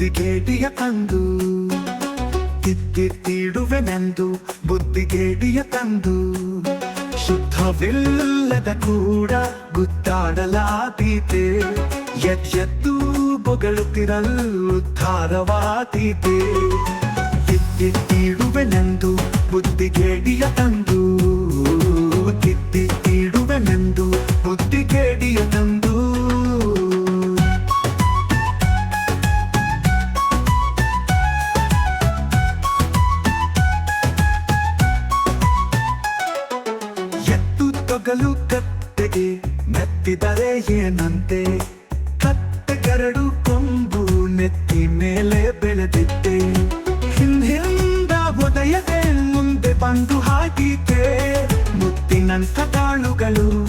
ತಂದು ತಿತ್ತಿಡುವೆನೆಂದು ಬುದ್ಧಿಗೇಡಿಯ ತಂದು. ಶುದ್ಧವಿಲ್ಲದ ಕೂಡ ಗುದ್ದಾಡಲಾದೀತೆ ಎದ್ದು ಬೊಗಳುತ್ತಿರಲು ಉದ್ಧಾರವಾದೀತೆ ತಿತ್ತಿಡುವೆನೆಂದು ಬುದ್ಧಿಗೇಡಿಯ ತಂದು ತೊಗಲು ಕತ್ತೆಗೆ ಮೆತ್ತಿದರೆ ಏನಂತೆ? ಕತ್ತೆಗರಡು ಕೊಂಬು ನೆತ್ತಿ ಮೇಲೆ ಬೆಳೆದಿದ್ದೆ. ಹಿಂದಿನಿಂದ ಒದೆಯದೆ ಮುಂದೆ ಬಂದು ಹಾಕಿದ್ದೆ ಮುತ್ತಿನಂತ ಕಾಳುಗಳು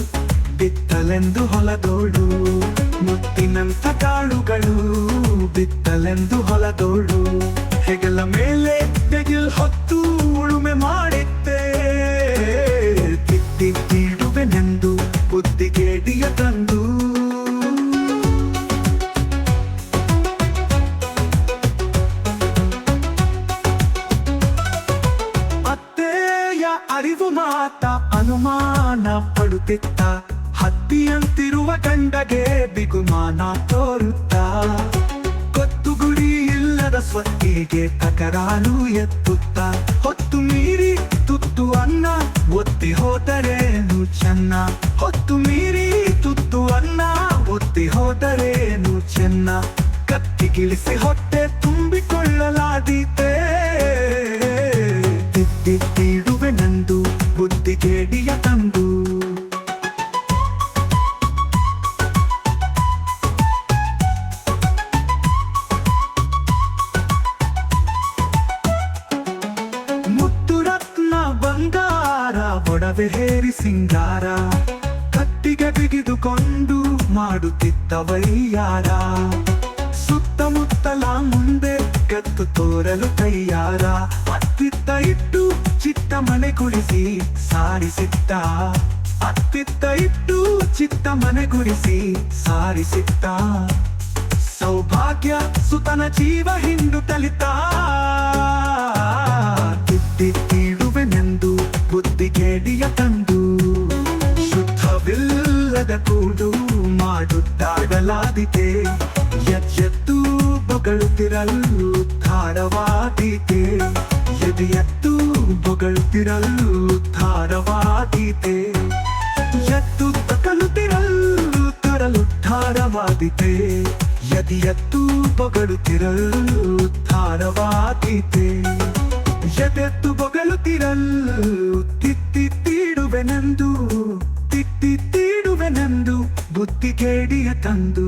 ಬಿತ್ತಲೆಂದು ಹೊಲದೋಡು ಮುತ್ತಿನಂತ ಕಾಳುಗಳು ಬಿತ್ತಲೆಂದು ಹೊಲದೋಳು. ಅರಿವು ಮಾತ ಅನುಮಾನ ಪಡುತ್ತಿತ್ತ ಹತ್ತಿಯಂತಿರುವ ಗಂಡಗೆ ಬಿಗುಮಾನ ತೋರುತ್ತ. ಗೊತ್ತುಗುಡಿ ಇಲ್ಲದ ಸ್ವತ್ತಿಗೆ ತಕರಾರು ಎತ್ತುತ್ತ. ಹೊತ್ತು ಮೀರಿ ತುತ್ತು ಅನ್ನ, ಒತ್ತಿ ಹೋದರೇನು ಚೆನ್ನ. ಹೊತ್ತು ಮೀರಿ ತುತ್ತು ಅನ್ನ, ಒತ್ತಿ ಹೋದರೇನು ಚೆನ್ನ. ಕತ್ತಿಗಿಳಿಸಿ ಒಡವೆ ಹೇರಿ ಸಿಂಗಾರ ಕತ್ತಿಗೆ ಬಿಗಿದುಕೊಂಡು ಮಾಡುತ್ತಿದ್ದ ವೈಯಾರ. ಸುತ್ತಮುತ್ತಲ ಮುಂದೆ ಕತ್ತು ತೋರಲು ತಯ್ಯಾರ ಅತ್ತಿತ್ತ ಇಟ್ಟು ಚಿತ್ತ ಮನೆ ಕುಳಿಸಿ ಸಾರಿಸಿತ್ತ. ಅತ್ತಿತ್ತ ಇಟ್ಟು ಚಿತ್ತ ಮನೆ ಗುಡಿಸಿ ಸಾರಿಸಿತ್ತ. ಸೌಭಾಗ್ಯ ಸುತನ ಜೀವ ಹಿಂಡು ತಲಿತ. ಬುದ್ಧಿಗೇಡಿಯ ತಂದು ಶುದ್ಧವಿಲ್ಲದ ಕೂಡು ಮಾಡುತ್ತಾಡಲಾದಿತೆ ಎದ್ದು ಬೊಗಳುತ್ತಿರಲು ಧಾರವಾದೀತೆ. ಎದು ಎದ್ದು ಬೊಗಳುತ್ತಿರಲು ಧಾರವಾದೀತೆ. ಎತ್ತು ತಕಲುತ್ತಿರಲು ತರಲು ಧಾರವಾದೀತೆ. ಎದ್ದು ಬೊಗಳುತ್ತಿರಲು ಧಾರವಾದೀತೆ. ಎದೆತ್ತು ಬೊಗಳುತ್ತಿರಲು ತಿಟ್ಟಿಡುವೆನೆಂದು ತಿಟ್ಟಿ ತೀಡುವೆನೆಂದು ಬುದ್ಧಿ ಕೇಡಿಯ ತಂದು